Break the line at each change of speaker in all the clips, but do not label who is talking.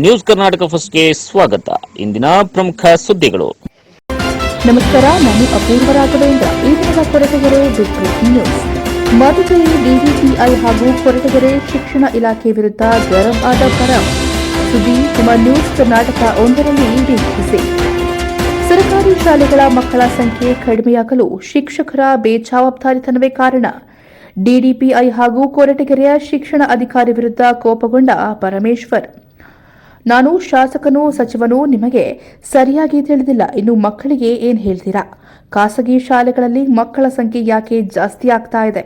News Karnataka ಫಸ್ಟ್ಗೆ ಸ್ವಾಗತ. ಇಂದಿನ ಪ್ರಮುಖ ಸುದ್ದಿಗಳು.
ನಮಸ್ಕಾರ, ನಾನು ಅಪೂರ್ವ ರಾಘವೇಂದ್ರ. ಈ ದಿನದ ಕೊರಟಗೆರೆ ನ್ಯೂಸ್. ಮಧುಗಿರಿ ಡಿಜಿಪಿಐ ಹಾಗೂ ಕೊರಟಗೆರೆ ಶಿಕ್ಷಣ ಇಲಾಖೆ ವಿರುದ್ಧ ಗರಂ ಆದ ಗರಂ ಸುದ್ದಿ ನಿಮ್ಮ ನ್ಯೂಸ್ ಕರ್ನಾಟಕ ಒಂದರಲ್ಲಿ ವೀಕ್ಷಿಸಿ. ಸರ್ಕಾರಿ ಶಾಲೆಗಳ ಮಕ್ಕಳ ಸಂಖ್ಯೆ ಕಡಿಮೆಯಾಗಲು ಶಿಕ್ಷಕರ ಬೇಜವಾಬ್ದಾರಿತನವೇ ಕಾರಣ. ಡಿಡಿಪಿಐ ಹಾಗೂ ಕೊರಟಗೆರೆಯ ಶಿಕ್ಷಣ ಅಧಿಕಾರಿ ವಿರುದ್ಧ ಕೋಪಗೊಂಡ ಪರಮೇಶ್ವರ್. ನಾನು ಶಾಸಕನು ಸಚಿವನು ನಿಮಗೆ ಸರಿಯಾಗಿ ತಿಳಿದಿಲ್ಲ. ಇನ್ನು ಮಕ್ಕಳಿಗೆ ಏನು ಹೇಳ್ತೀರಾ? ಖಾಸಗಿ ಶಾಲೆಗಳಲ್ಲಿ ಮಕ್ಕಳ ಸಂಖ್ಯೆ ಯಾಕೆ ಜಾಸ್ತಿ ಆಗ್ತಾ ಇದೆ?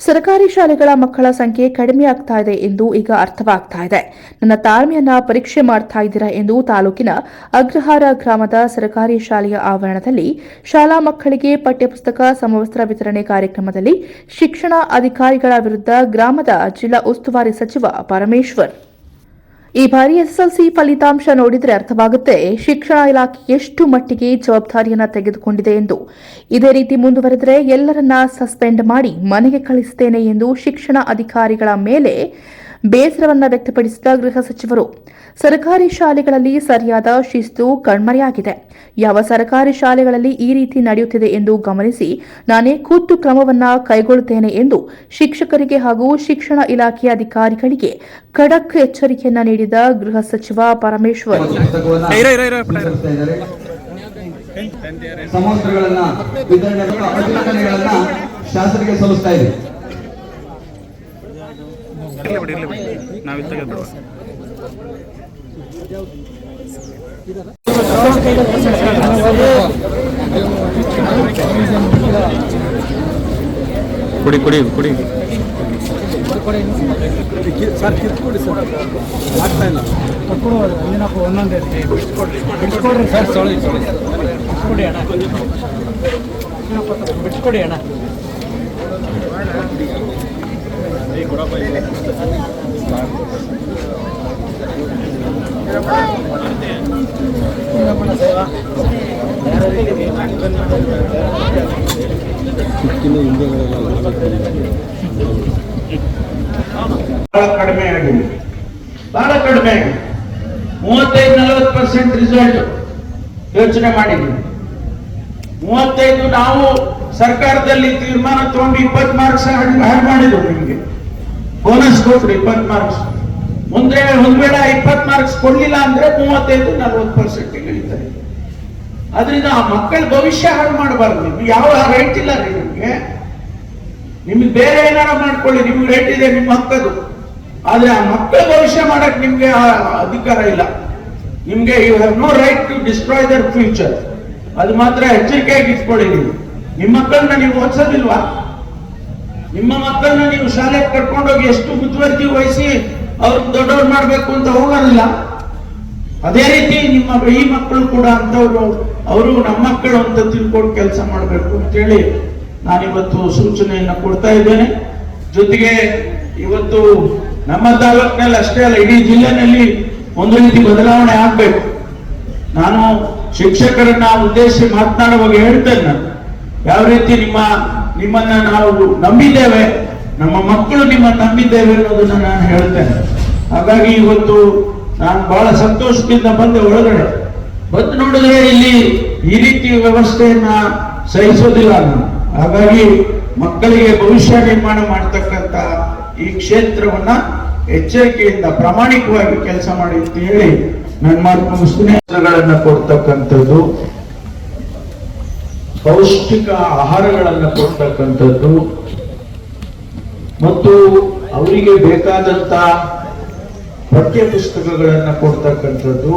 ಸರ್ಕಾರಿ ಶಾಲೆಗಳ ಮಕ್ಕಳ ಸಂಖ್ಯೆ ಕಡಿಮೆ ಆಗ್ತಾ ಇದೆ ಎಂದು ಈಗ ಅರ್ಥವಾಗ್ತಾ ಇದೆ. ನನ್ನ ತಾಳ್ಮೆಯನ್ನ ಪರೀಕ್ಷೆ ಮಾಡ್ತಾ ಇದ್ದೀರಾ ಎಂದು ತಾಲೂಕಿನ ಅಗ್ರಹಾರ ಗ್ರಾಮದ ಸರ್ಕಾರಿ ಶಾಲೆಯ ಆವರಣದಲ್ಲಿ ಶಾಲಾ ಮಕ್ಕಳಿಗೆ ಪಠ್ಯಪುಸ್ತಕ ಸಮವಸ್ತ್ರ ವಿತರಣೆ ಕಾರ್ಯಕ್ರಮದಲ್ಲಿ ಶಿಕ್ಷಣ ಅಧಿಕಾರಿಗಳ ವಿರುದ್ಧ ಗ್ರಾಮದ ಜಿಲ್ಲಾ ಉಸ್ತುವಾರಿ ಸಚಿವ ಪರಮೇಶ್ವರ್ ಈ ಬಾರಿ ಎಸ್ಎಸ್ಎಲ್ಸಿ ಫಲಿತಾಂಶ ನೋಡಿದರೆ ಅರ್ಥವಾಗುತ್ತೆ. ಶಿಕ್ಷಣ ಇಲಾಖೆ ಎಷ್ಟು ಮಟ್ಟಿಗೆ ಜವಾಬ್ದಾರಿಯನ್ನ ತೆಗೆದುಕೊಂಡಿದೆ ಎಂದು. ಇದೇ ರೀತಿ ಮುಂದುವರೆದರೆ ಎಲ್ಲರನ್ನ ಸಸ್ಪೆಂಡ್ ಮಾಡಿ ಮನೆಗೆ ಕಳಿಸುತ್ತೇನೆ ಎಂದು ಶಿಕ್ಷಣ ಅಧಿಕಾರಿಗಳ ಮೇಲೆ ಬೇಸರವನ್ನ ವ್ಯಕ್ತಪಡಿಸಿದ ಗೃಹ ಸಚಿವರು ಸರ್ಕಾರಿ ಶಾಲೆಗಳಲ್ಲಿ ಸರಿಯಾದ ಶಿಸ್ತು ಕಣ್ಮರೆಯಾಗಿದೆ. ಯಾವ ಸರ್ಕಾರಿ ಶಾಲೆಗಳಲ್ಲಿ ಈ ರೀತಿ ನಡೆಯುತ್ತಿದೆ ಎಂದು ಗಮನಿಸಿ ನಾನೇ ಖುದ್ದು ಕ್ರಮವನ್ನ ಕೈಗೊಳ್ಳುತ್ತೇನೆ ಎಂದು ಶಿಕ್ಷಕರಿಗೆ ಹಾಗೂ ಶಿಕ್ಷಣ ಇಲಾಖೆಯ ಅಧಿಕಾರಿಗಳಿಗೆ ಖಡಕ್ ಎಚ್ಚರಿಕೆಯನ್ನ ನೀಡಿದ ಗೃಹ ಸಚಿವ ಪರಮೇಶ್ವರ್.
ಸಮವಸ್ತ್ರಗಳನ್ನ ವಿತರಣೆ ಅಭಿನಂದನೆಗಳನ್ನ ಶಾಸಕರಿಗೆ ಸಲ್ಲಿಸ್ತಾ ಇದೆ
ಇರ್ಲಿ ಬಿಡಿ ಇರಲಿ ಬಿಡಿ. ನಾವಿಲ್ಲಿ ತೆಗೆದು ಕುಡಿ ಕುಡಿ ಕುಡಿ.
ಸರ್ ಕಿತ್ಕೊಡಿ ಸರ್. ಆಗ್ತಾ ಇಲ್ಲ. ಒಂದೊಂದೇ ಬಿಟ್ಕೊಡ್ರಿ ಸರ್. ಸೊಳಿ ಸೊಳಿ ಬಿಟ್ಕೊಡಿ ಅಣ್ಣ. ಬಿಟ್ಕೊಡಿ ಅಣ್ಣ.
ಬಹಳ ಕಡಿಮೆ ಆಗಿದೆ ಬಹಳ ಕಡಿಮೆ ಆಗಿದೆ ಮೂವತ್ತೈದು, ನಲವತ್ತು ಪರ್ಸೆಂಟ್ ರಿಸಲ್ಟ್ ಯೋಚನೆ ಮಾಡಿದ್ವಿ. ಮೂವತ್ತೈದು ನಾವು ಸರ್ಕಾರದಲ್ಲಿ ತೀರ್ಮಾನ ತಗೊಂಡು ಮಾರ್ಕ್ಸ್ ಹಾಳು ಮಾಡಿದ್ರು ನಿಮಗೆ. ಬೋನಸ್ ಕೊಟ್ರು ಇಪ್ಪತ್ತು ಮಾರ್ಕ್ಸ್ ಮುಂದೆ ಒಂದು ವೇಳೆ ಇಪ್ಪತ್ತು ಮಾರ್ಕ್ಸ್ ಕೊಡ್ಲಿಲ್ಲ ಅಂದ್ರೆ ಮೂವತ್ತೈದು, ನಲವತ್ತು ಪರ್ಸೆಂಟ್ ಇಳಿತಾರೆ ಅದರಿಂದ ಆ ಮಕ್ಕಳ ಭವಿಷ್ಯ ಹಾಳು ಮಾಡಬಾರ್ದು. ನಿಮ್ಗೆ ಯಾವ ರೈಟ್ ಇಲ್ಲ ರೀ ನಿಮ್ಗೆ. ನಿಮ್ಗೆ ಬೇರೆ ಏನಾರ ಮಾಡ್ಕೊಳ್ಳಿ. ನಿಮ್ಗೆ ರೈಟ್ ಇದೆ, ನಿಮ್ಮ ಹಕ್ಕದು. ಆದ್ರೆ ಆ ಮಕ್ಕಳ ಭವಿಷ್ಯ ಮಾಡಕ್ ನಿಮ್ಗೆ ಅಧಿಕಾರ ಇಲ್ಲ. ನಿಮ್ಗೆ you have no right to destroy their future ಅದು ಮಾತ್ರ ಎಚ್ಚರಿಕೆಯಾಗಿ ಇಟ್ಕೊಳ್ಳಿ ನೀವು. ನಿಮ್ಮ ಮಕ್ಕಳನ್ನ ನೀವು ಓದಿಸೋದಿಲ್ವಾ? ನಿಮ್ಮ ಮಕ್ಕಳನ್ನ ನೀವು ಶಾಲೆಗೆ ಕರ್ಕೊಂಡೋಗಿ ಎಷ್ಟು ಮುತುವರ್ಜಿ ವಹಿಸಿ ಅವ್ರನ್ನ ದೊಡ್ಡವ್ರು ಮಾಡ್ಬೇಕು ಅಂತ ಹೋಗೋದಿಲ್ಲ. ಅದೇ ರೀತಿ ನಿಮ್ಮ ಈ ಮಕ್ಕಳು ಕೂಡ ಅಂತವ್ರು ಅವರು ನಮ್ಮ ಮಕ್ಕಳು ಅಂತ ತಿಳ್ಕೊಂಡು ಕೆಲಸ ಮಾಡಬೇಕು ಅಂತೇಳಿ ನಾನಿವತ್ತು ಸೂಚನೆಯನ್ನ ಕೊಡ್ತಾ ಇದ್ದೇನೆ. ಜೊತೆಗೆ ಇವತ್ತು ನಮ್ಮ ತಾಲೂಕಿನಲ್ಲಿ ಅಷ್ಟೇ ಅಲ್ಲ, ಇಡೀ ಜಿಲ್ಲೆನಲ್ಲಿ ಒಂದು ರೀತಿ ಬದಲಾವಣೆ ಆಗ್ಬೇಕು. ನಾನು ಶಿಕ್ಷಕರನ್ನ ಉದ್ದೇಶಿಸಿ ಮಾತನಾಡುವಾಗ ಹೇಳ್ತೇನೆ ನಾನು. ಯಾವ ರೀತಿ ನಿಮ್ಮ ನಿಮ್ಮನ್ನ ನಾವು ನಂಬಿದ್ದೇವೆ, ನಮ್ಮ ಮಕ್ಕಳು ನಿಮ್ಮ ನಂಬಿದ್ದೇವೆ ಅನ್ನೋದನ್ನ ನಾನು ಹೇಳ್ತೇನೆ. ಹಾಗಾಗಿ ಇವತ್ತು ನಾನು ಬಹಳ ಸಂತೋಷದಿಂದ ಬಂದೆ ಒಳಗಡೆ. ಬಂದು ನೋಡಿದ್ರೆ ಇಲ್ಲಿ ಈ ರೀತಿ ವ್ಯವಸ್ಥೆಯನ್ನ ಸಹಿಸೋದಿಲ್ಲ ನಾನು. ಹಾಗಾಗಿ ಮಕ್ಕಳಿಗೆ ಭವಿಷ್ಯ ನಿರ್ಮಾಣ ಮಾಡತಕ್ಕಂತ ಈ ಕ್ಷೇತ್ರವನ್ನ ಎಚ್ಚರಿಕೆಯಿಂದ ಪ್ರಾಮಾಣಿಕವಾಗಿ ಕೆಲಸ ಮಾಡಿ ಅಂತ ಹೇಳಿ ನನ್ನ ಮಾತು ಮುಗಿಸ್ತೀನಿ. ಕೊಡ್ತಕ್ಕಂಥದ್ದು ಪೌಷ್ಟಿಕ ಆಹಾರಗಳನ್ನು ಕೊಡ್ತಕ್ಕಂಥದ್ದು. ಮತ್ತು ಅವರಿಗೆ ಬೇಕಾದಂತ ಪಠ್ಯ ಪುಸ್ತಕಗಳನ್ನು ಕೊಡ್ತಕ್ಕಂಥದ್ದು.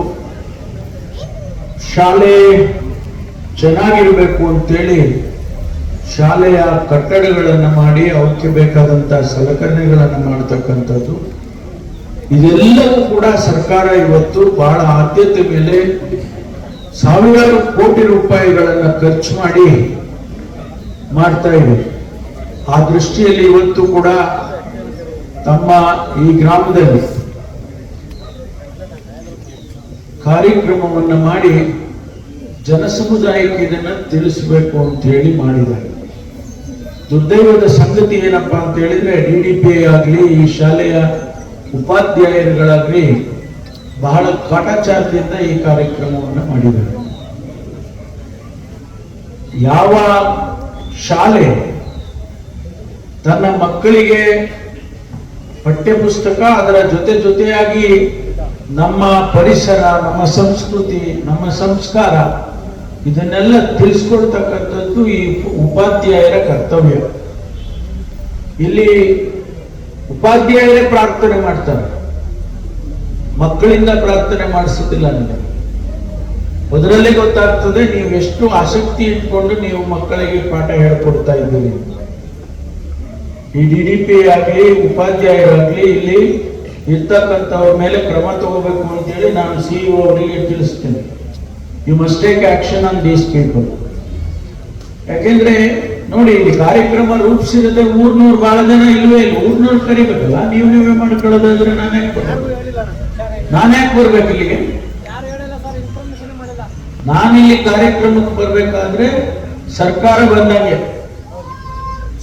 ಶಾಲೆ ಚೆನ್ನಾಗಿರಬೇಕು ಅಂತೇಳಿ ಶಾಲೆಯ ಕಟ್ಟಡಗಳನ್ನು ಮಾಡಿ ಅವಕ್ಕೆ ಬೇಕಾದಂತ ಸಲಕರಣೆಗಳನ್ನು ಮಾಡ್ತಕ್ಕಂಥದ್ದು. ಇದೆಲ್ಲವೂ ಕೂಡ ಸರ್ಕಾರ ಇವತ್ತು ಬಹಳ ಆದ್ಯತೆ ಮೇಲೆ ಸಾವಿರಾರು ಕೋಟಿ ರೂಪಾಯಿಗಳನ್ನ ಖರ್ಚು ಮಾಡಿ ಮಾಡ್ತಾ ಇದೆ. ಆ ದೃಷ್ಟಿಯಲ್ಲಿ ಇವತ್ತು ಕೂಡ ತಮ್ಮ ಈ ಗ್ರಾಮದಲ್ಲಿ ಕಾರ್ಯಕ್ರಮವನ್ನು ಮಾಡಿ ಜನಸಮುದಾಯಕ್ಕೆ ಇದನ್ನ ತಿಳಿಸಬೇಕು ಅಂತ ಹೇಳಿ ಮಾಡಿದ್ದಾರೆ. ದುರ್ದೈವದ ಸಂಗತಿ ಏನಪ್ಪಾ ಅಂತ ಹೇಳಿದ್ರೆ, ಡಿ ಡಿ ಪಿ ಆಗಲಿ, ಈ ಶಾಲೆಯ ಉಪಾಧ್ಯಾಯರುಗಳಾಗ್ಲಿ ಬಹಳ ಕಾಟಾಚಾರದಿಂದ ಈ ಕಾರ್ಯಕ್ರಮವನ್ನು ಮಾಡಿದ್ದಾರೆ. ಯಾವ ಶಾಲೆ ತನ್ನ ಮಕ್ಕಳಿಗೆ ಪಠ್ಯಪುಸ್ತಕ ಅದರ ಜೊತೆ ಜೊತೆಯಾಗಿ ನಮ್ಮ ಪರಿಸರ, ನಮ್ಮ ಸಂಸ್ಕೃತಿ, ನಮ್ಮ ಸಂಸ್ಕಾರ ಇದನ್ನೆಲ್ಲ ತಿಳಿಸ್ಕೊಡ್ತಕ್ಕಂಥದ್ದು ಈ ಉಪಾಧ್ಯಾಯರ ಕರ್ತವ್ಯ. ಇಲ್ಲಿ ಉಪಾಧ್ಯಾಯರೇ ಪ್ರಾರ್ಥನೆ ಮಾಡ್ತಾರೆ. ಮಕ್ಕಳಿಂದ ಪ್ರಾರ್ಥನೆ ಮಾಡಿಸೋದಿಲ್ಲ ನನಗೆ ಅದರಲ್ಲೇ ಗೊತ್ತಾಗ್ತದೆ ನೀವು ಎಷ್ಟು ಆಸಕ್ತಿ ಇಟ್ಕೊಂಡು ನೀವು ಮಕ್ಕಳಿಗೆ ಪಾಠ ಹೇಳ್ಕೊಡ್ತಾ ಇದ್ದೀರಿ ಈ ಡಿ ಡಿ ಪಿ ಆಗಲಿ ಉಪಾಧ್ಯಾಯರಾಗಲಿ, ಇಲ್ಲಿ ಇರ್ತಕ್ಕಂಥವ್ರ ಮೇಲೆ ಕ್ರಮ ತಗೋಬೇಕು ಅಂತೇಳಿ ನಾನು ಸಿಇಒ ಅವರಿಗೆ ತಿಳಿಸ್ತೇನೆ. You must take action on these people ಯಾಕೆಂದ್ರೆ ನೋಡಿ, ಇಲ್ಲಿ ಕಾರ್ಯಕ್ರಮ ರೂಪಿಸಿರದೆ ಮೂರ್ನೂರು ಬಹಳ ಜನ ಇಲ್ವೇ ಇಲ್ಲ? ಮೂರ್ನೂರು ಕರಿಬೇಕಲ್ಲ? ನೀವು ನೀವೇ ಮಾಡ್ಕೊಳ್ಳೋದಾದ್ರೆ ನಾನೇ ನಾನ್ಯಾಕೆ ಬರ್ಬೇಕು ಇಲ್ಲಿಗೆ? ನಾನಿಲ್ಲಿ ಕಾರ್ಯಕ್ರಮಕ್ಕೆ ಬರ್ಬೇಕಾದ್ರೆ ಸರ್ಕಾರ ಬಂದಂಗೆ.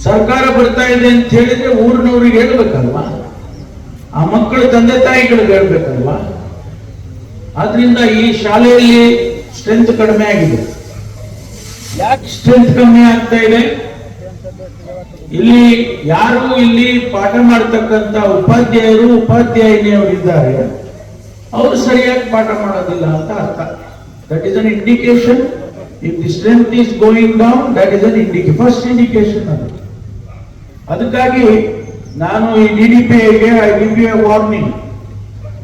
ಸರ್ಕಾರ ಬರ್ತಾ ಇದೆ ಅಂತ ಹೇಳಿದ್ರೆ ಊರಿನವ್ರಿಗೆ ಹೇಳ್ಬೇಕಲ್ವಾ? ಆ ಮಕ್ಕಳ ತಂದೆ ತಾಯಿಗಳಿಗೆ ಹೇಳ್ಬೇಕಲ್ವಾ? ಆದ್ರಿಂದ ಈ ಶಾಲೆಯಲ್ಲಿ ಸ್ಟ್ರೆಂತ್ ಕಡಿಮೆ ಆಗಿದೆ. ಯಾಕೆ ಸ್ಟ್ರೆಂತ್ ಕಮ್ಮಿ ಆಗ್ತಾ ಇದೆ? ಇಲ್ಲಿ ಯಾರು ಇಲ್ಲಿ ಪಾಠ ಮಾಡ್ತಕ್ಕಂತ ಉಪಾಧ್ಯಾಯರು ಉಪಾಧ್ಯಾಯಿನಿಯವರು ಇದ್ದಾರೆ ಅವರು ಸರಿಯಾಗಿ ಪಾಠ ಮಾಡೋದಿಲ್ಲ ಅಂತ ಅರ್ಥ. That is an indication if the strength is going down that is an ಇಂಡಿಕೆ first indication ಅದು. ಅದಕ್ಕಾಗಿ ನಾನು ಈ D D P ಐಗೆ I give you warning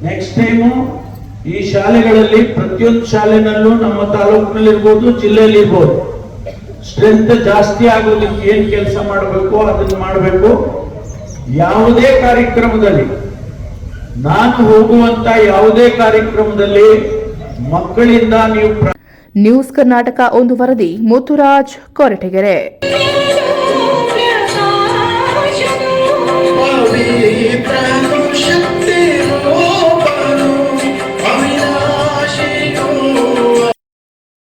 next time ಈ ಶಾಲೆಗಳಲ್ಲಿ ಪ್ರತಿಯೊಂದು ಶಾಲೆನಲ್ಲೂ ನಮ್ಮ ತಾಲೂಕಿನಲ್ಲಿರ್ಬೋದು ಜಿಲ್ಲೆಯಲ್ಲಿ ಇರ್ಬೋದು ಸ್ಟ್ರೆಂತ್ ಜಾಸ್ತಿ ಆಗೋದಕ್ಕೆ ಏನ್ ಕೆಲಸ ಮಾಡಬೇಕು, ಅದನ್ನ ಮಾಡಬೇಕು. ಯಾವುದೇ ಕಾರ್ಯಕ್ರಮದಲ್ಲಿ ನಾನು ಹೋಗುವಂತ ಯಾವುದೇ ಕಾರ್ಯಕ್ರಮದಲ್ಲಿ ಮಕ್ಕಳಿಂದ ನೀವು
ನ್ಯೂಸ್ ಕರ್ನಾಟಕ ಒಂದು ವರದಿ ಮುತ್ತುರಾಜ್ ಕೊರಟಗೆರೆ.